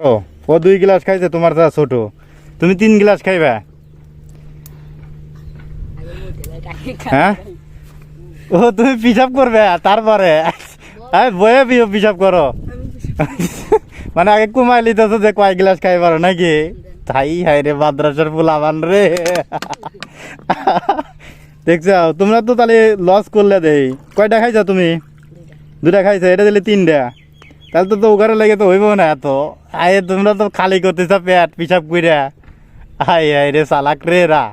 ও ও দুই গ্লাস খাইছে, তোমার তা ছোট। তুমি তিন গ্লাস খাইবা? হ্যাঁ? ও, তুমি পিসাব করবে তারপরে? বয়ে পিসাব করো। মানে আগে কুমাই লিতেছ যে কয় গ্লাস খাই পারো নাকি? তাই হাই রে, মাদ্রাসার ফুলাবান রে। দেখছ, তোমরা তো তাহলে লস করলে দেই। কয়টা খাইছো তুমি? দুটা খাইছো, এটা দিলে তিনটা। তাহলে তো তো ওখানে লেগে তো হইব না এত। আয়ে তোমরা তো খালি করতেছ পেট পিসাব কইরা। আই আই রে সালাক রে রা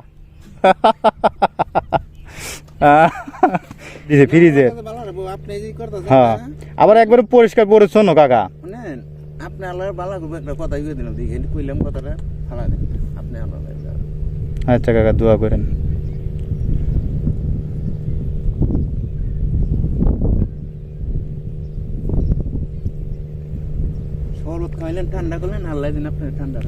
দিছে ফ্রিজে। হ্যাঁ। আবার একবারে পরিষ্কার পরিচ্ছন্ন কাকা। আপনি আল্লাহর বালা খুব একটা কথা কইলাম কথাটা আপনি আল্লাহ আচ্ছা কাকা দোয়া করেন। শরবত ঠান্ডা করলেন আল্লাহ দিন আপনি ঠান্ডা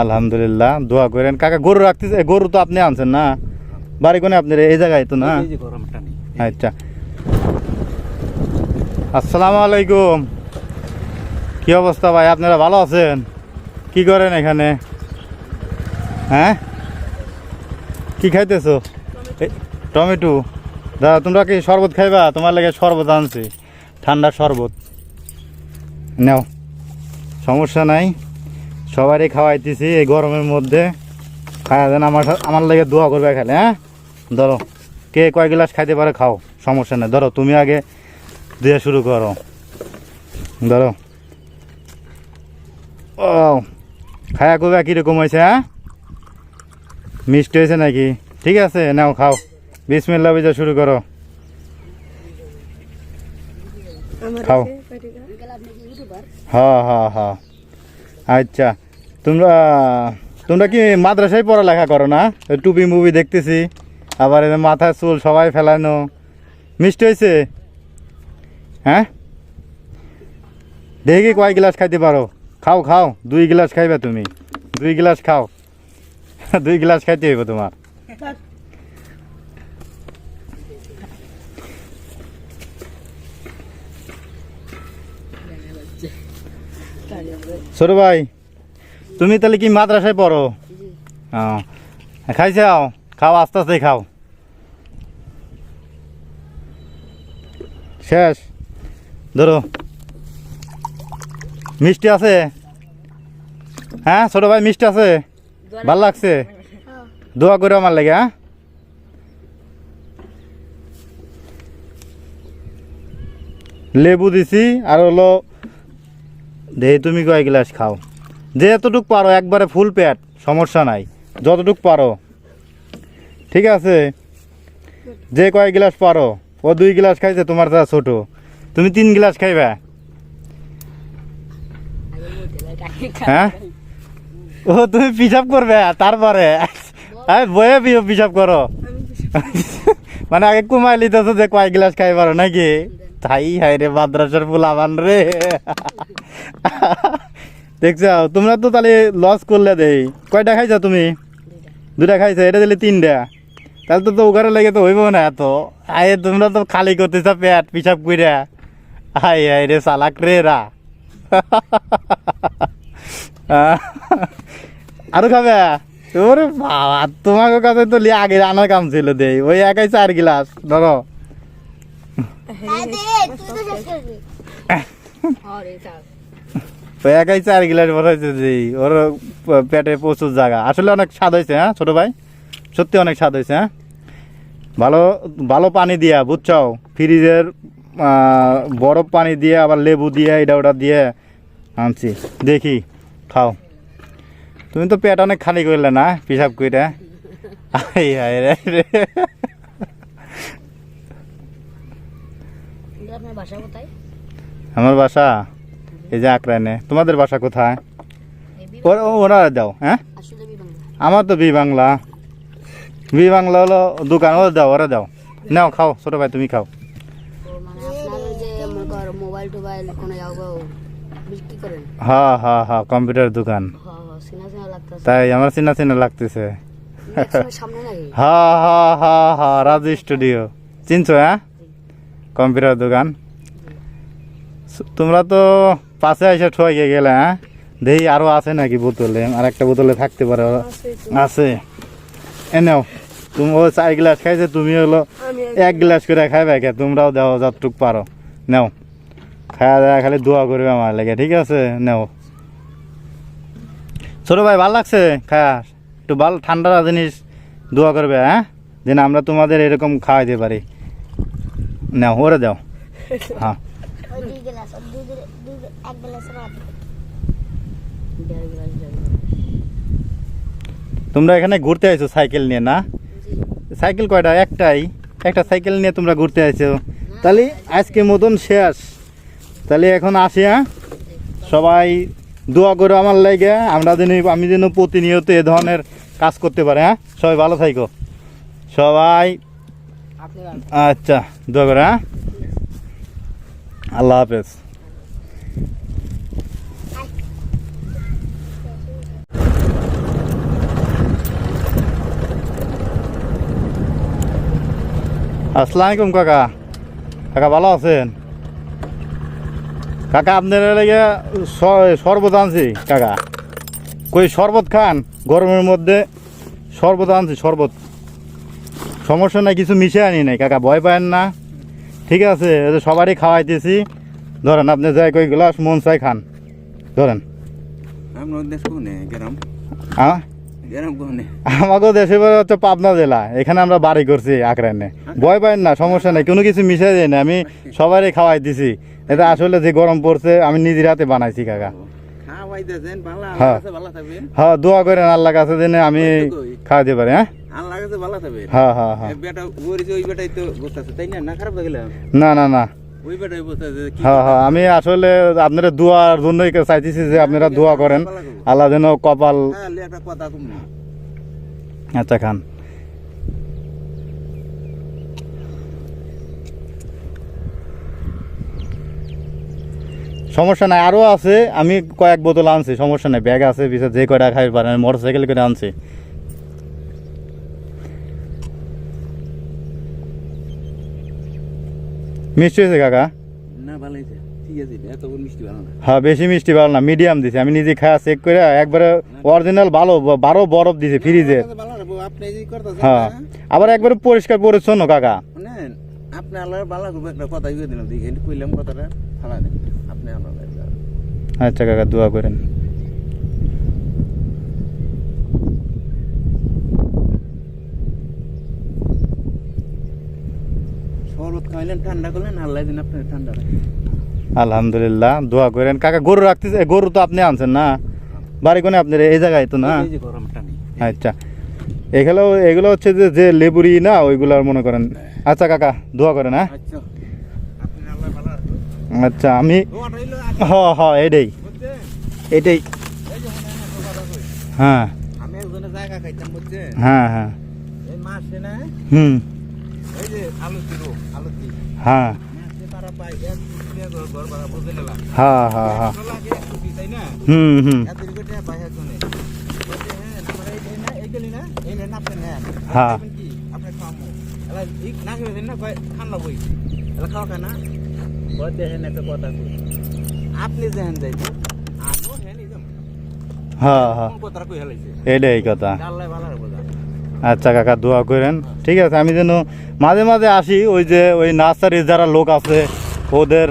আলহামদুলিল্লাহ দোয়া করেন। কাকা গরু রাখতেছে গরু তো আপনি আনছেন না? বাড়ি কোনে আপনার এই জায়গায় তো না? আচ্ছা। আসসালামু আলাইকুম। কি অবস্থা ভাই? আপনারা ভালো আছেন? কি করেন এখানে? হ্যাঁ? কি খাইতেছো? টমেটো। দাদা তোমরা কি শরবত খাইবা? তোমার লাগে শরবত আনছি। ঠান্ডা শরবত। নাও। সমস্যা নাই। সবারই খাওয়াইতেছি এই গরমের মধ্যে। খাওয়া দেন আমার আমার লাগে দোয়া করবে খালি হ্যাঁ? ধরো কে কয় গ্লাস খাইতে পারে খাও সমস্যা নেই। ধরো তুমি আগে দিয়ে শুরু করো। ধরো। ও খায়া কবে কীরকম হয়েছে হ্যাঁ? মিষ্টি হয়েছে নাকি? ঠিক আছে নাও খাও। বিসমিল্লা বিজা শুরু করো। খাও। হ্যাঁ আচ্ছা তোমরা তোমরা কি মাদ্রাসায় পড়ালেখা করো না? টুপি মুভি দেখতেছি, আবার মাথায় চুল সবাই ফেলানো। মিষ্টি হয়েছে? হ্যাঁ? দেখি কয় গ্লাস খাইতে পারো। খাও খাও, দুই গ্লাস খাইবে তুমি। দুই গ্লাস খাও। দুই গ্লাস খাইতে হইব তোমার। ছোট ভাই তুমি তাহলে কি মাদ্রাসায় পড়ো? ও খাইছাও খাও আস্তে আস্তে খাও। শেষ। ধরো। মিষ্টি আছে? হ্যাঁ ছোট ভাই মিষ্টি আছে? ভালো লাগছে? দোয়া করে আমার লাগে হ্যাঁ? লেবু দিছি আর হলো দেহে তুমি কয় গ্লাস খাও? যে এতটুক পারো, একবারে ফুল পেট, সমস্যা নাই। যতটুক পারো। ঠিক আছে? যে কয় গ্লাস পারো, ও দুই গ্লাস খাইছে, তোমার তা ছোট। তুমি তিন গ্লাস খাইবা? হ্যাঁ? ও, তুমি পিসাব করবে, তারপরে। বয়ে পিসাব করো। মানে আগে কুমাই লিতেছ যে কয় গ্লাস খাই পারো নাকি? তাই হাই রে মাদ্রাসার ফুলাবান রে। দেখছ, তোমরা তো তাহলে লস করলে দেই। কয়টা খাইছো তুমি? দুটা খাইছো, এটা দিলে তিনটা। তাহলে তো তো ওখানে লেগে তো হইব না এত। আয়ে তোমরা তো খালি করতেছ পেট, পিসাব কইরা। আই আই রে সালাক রে রা আরও খাবে? ওরে বাবা তোমাকে কাছে তো আগে আনার কাম ছিল দেই। ওই একাই চার গিলাস, ধরো। একাই চার গিলাস হয়েছে যে, ওর পেটে প্রচুর জায়গা আসলে অনেক স্বাদ হয়েছে হ্যাঁ ছোট ভাই? সত্যি অনেক স্বাদ হয়েছে হ্যাঁ? ভালো ভালো পানি দিয়া বুঝছ ফ্রিজের বরফ পানি দিয়ে, আবার লেবু দিয়ে, এটা ওটা দিয়ে আনছি। দেখি, খাও। তুমি তো পেট অনেক খালি করলে না পিসাব আই রে রে। আপনার বাসা কোথায়? আমার বাসা? এই যে আকরানে। তোমাদের বাসা কোথায়? ওরা দাও হ্যাঁ? আমার তো বি বাংলা। বি বাংলা হলো দোকান ওরা দাও ওরা দাও। নাও খাও ছোট ভাই তুমি খাও। মানে মনে হ্যাঁ হ্যাঁ হ্যাঁ কম্পিউটার দোকান। হ হ সিনা সিনা লাগতেছে। তাই আমার চিনা চিনা লাগতেছে। হ্যাঁ হ্যাঁ হ্যাঁ হ্যাঁ রাজু স্টুডিও। চিনছো হ্যাঁ? কম্পিউটার দোকান। তোমরা তো পাশে এসে ঠকে গেলে হ্যাঁ? দেখি আরও আছে নাকি বোতলে? আর একটা বোতলে থাকতে পারে। আছে এ নাও তুমি ও চার গ্লাস খাইছে তুমি হলো এক গ্লাস করে খাইবে কে তোমরাও দাও যতটুক পারো। নেও খাওয়া দাওয়া খালি দোয়া করবে আমার লাগে ঠিক আছে? নেও। ছোট ভাই ভালো লাগছে? খায়া একটু ভালো ঠান্ডা জিনিস দোয়া করবে হ্যাঁ? যেন আমরা তোমাদের এরকম খাওয়াইতে পারি। নাও ওরে দাও। হ্যাঁ। তোমরা এখানে ঘুরতে আইছো সাইকেল নিয়ে, না? সাইকেল কয়টা? একটাই। একটা সাইকেল নিয়ে তোমরা ঘুরতে আইছো। তাহলে আজকে মতন শেষ। তাহলে এখন আসি হ্যাঁ? সবাই দোয়া করো আমার লাগে আমরা যেন, আমি যেন প্রতিনিয়ত এ ধরনের কাজ করতে পারে হ্যাঁ? সবাই ভালো থাইকো। সবাই। আচ্ছা দোয়া করো হ্যাঁ? আল্লাহ হাফেজ। আসসালামু আলাইকুম, কাকা। কাকা, ভালো আছেন? কাকা, আপনার লেগে শরবত আনছি, কাকা। কই, শরবত খান? গরমের মধ্যে শরবত আনছি, শরবত। সমস্যা নাই কিছু মিশে আনি নাই কাকা ভয় পায়েন না। ঠিক আছে সবারই খাওয়াইতেছি। ধরেন আপনি যাই কই গ্লাস মন চাই খান। ধরেন। আপনার দেশ হচ্ছে পাবনা জেলা। এখানে আমরা বাড়ি করছি আঁকড়ানে ভয় পাইন না সমস্যা নেই কোনো কিছু মিশে দেয় না। আমি সবারই খাওয়াই দিছি এটা আসলে যে গরম পড়ছে আমি নিজের হাতে বানাইছি কাকা। হ্যাঁ। হ্যাঁ দোয়া করেন আল্লাহ কাছে দিনে আমি খাওয়াতে পারি হ্যাঁ? আল্লাহ কাছে ভালো থাকবেন হ্যাঁ হ্যাঁ হ্যাঁ। বেটা ওরিছে ওই বেটাই তো বসতেছে তাই না? না খারাপ লাগলাম না? না না ওই বেটাই বসতেছে হ্যাঁ হ্যাঁ আমি আসলে আপনারা দোয়ার জন্যই চাইতেছি যে আপনারা দোয়া করেন। আল্লাহ যেন কপাল হ্যাঁ একটা কথা কম আচ্ছা খান। সমস্যা নাই আরও আছে। আমি কয়েক বোতল আনছি সমস্যা নাই। ব্যাগ আছে পিছনে যে কয়টা খাই পারেন মোটর সাইকেল করে আনছি। মিষ্টি হয়েছে কাকা? না ভালো হয়েছে। হ্যাঁ বেশি মিষ্টি ভালো না মিডিয়াম দিছে। আমি নিজে খাওয়া চেক করে একবারে অরিজিনাল ভালো বারো বরফ দিছে ফ্রিজে হ্যাঁ। আবার একবারে পরিষ্কার পরিচ্ছন্ন কাকা। আপনি একটা কথা দিলাম। দেখে কইলাম কথাটা ফালা নেই আপনি আল্লাহ আচ্ছা কাকা দোয়া করেন। শরবত ঠান্ডা করলেন আল্লাহ দিন আপনার ঠান্ডা আলহামদুলিল্লাহ দোয়া করেন। কাকা গরু রাখতেছে গরু তো আপনি আনছেন না? বাড়ি কোনে আপনার এই জায়গায় তো না? আচ্ছা। এগুলো এগুলো হচ্ছে যে যে লেবুরি না ওইগুলো মনে করেন। আচ্ছা কাকা দোয়া করেন হ্যাঁ? আচ্ছা। আচ্ছা আমি হ হ এটাই। এটাই। হ্যাঁ। হ্যাঁ হ্যাঁ। হ্যাঁ হুম। হ্যাঁ। হ্যাঁ হ্যাঁ হ্যাঁ। না? হুম হুম। হ্যাঁ আপনি হ্যাঁ। যেহেন ইজম হ্যাঁ হ্যাঁ। এটাই কথা আল্লাহ ভালো রাখব যা। আচ্ছা কাকা, দোয়া করেন। ঠিক আছে, আমি যেন মাঝে মাঝে আসি, ওই যে ওই নার্সারির যারা লোক আছে, ওদের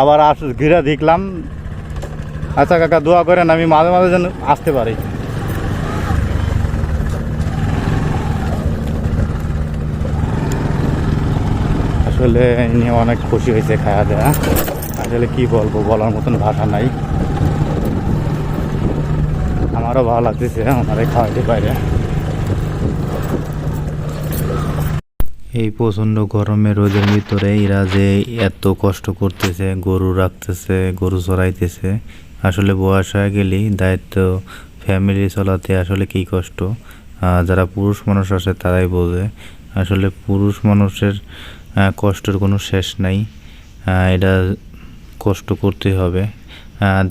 আবার আস, ঘিরে দেখলাম। আচ্ছা কাকা, দোয়া করেন, আমি মাঝে মাঝে যেন আসতে পারি। আসলে ইনি অনেক খুশি হয়েছে খাওয়া দেয়া। আসলে কি বলব, বলার মতন ভাষা নাই। আমারও ভালো লাগতেছে, আমারে খাওয়াইতে পারে। এই প্রচণ্ড গরমে রোদের ভিতরে এরা যে এত কষ্ট করতেছে, গরু রাখতেছে, গরু চড়াইতেছে, আসলে বয়স হয়ে গেলেই দায়িত্ব ফ্যামিলি চলাতে আসলে কি কষ্ট? যারা পুরুষ মানুষ আছে তারাই বোঝে। আসলে পুরুষ মানুষের কষ্টের কোনো শেষ নাই। এটা কষ্ট করতে হবে।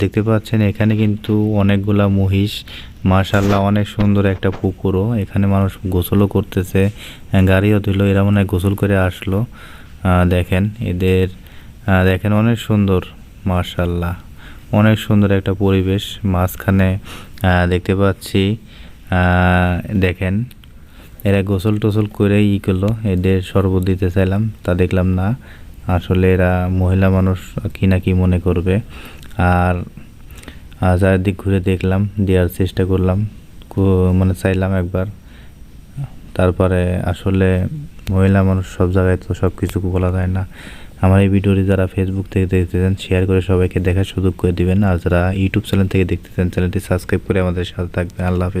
দেখতে পাচ্ছেন এখানে কিন্তু অনেকগুলা মহিষ মাশাল্লাহ অনেক সুন্দর একটা পুকুরও। এখানে মানুষ গোসলও করতেছে। গাড়িও দিল এরা মনে হয় গোসল করে আসলো। দেখেন, এদের দেখেন অনেক সুন্দর মাশাল্লাহ অনেক সুন্দর একটা পরিবেশ। মাঝখানে দেখতে পাচ্ছি দেখেন, এরা গোসল টোসল করে ই করল। এদের শরবত দিতে চাইলাম, তা দেখলাম না। আসলে এরা মহিলা মানুষ কি না কি মনে করবে। আর চারিদিক ঘুরে দেখলাম, দেওয়ার চেষ্টা করলাম মানে চাইলাম একবার। তারপরে আসলে মহিলা মানুষ সব জায়গায় তো সব কিছু বলা যায় না। আমার এই ভিডিওটি যারা ফেসবুক থেকে দেখতেছেন শেয়ার করে সবাইকে দেখার সুযোগ করে দিবেন। আর যারা ইউটিউব চ্যানেল থেকে দেখতেছেন চ্যানেলটি সাবস্ক্রাইব করে আমাদের সাথে থাকবেন। আল্লাহ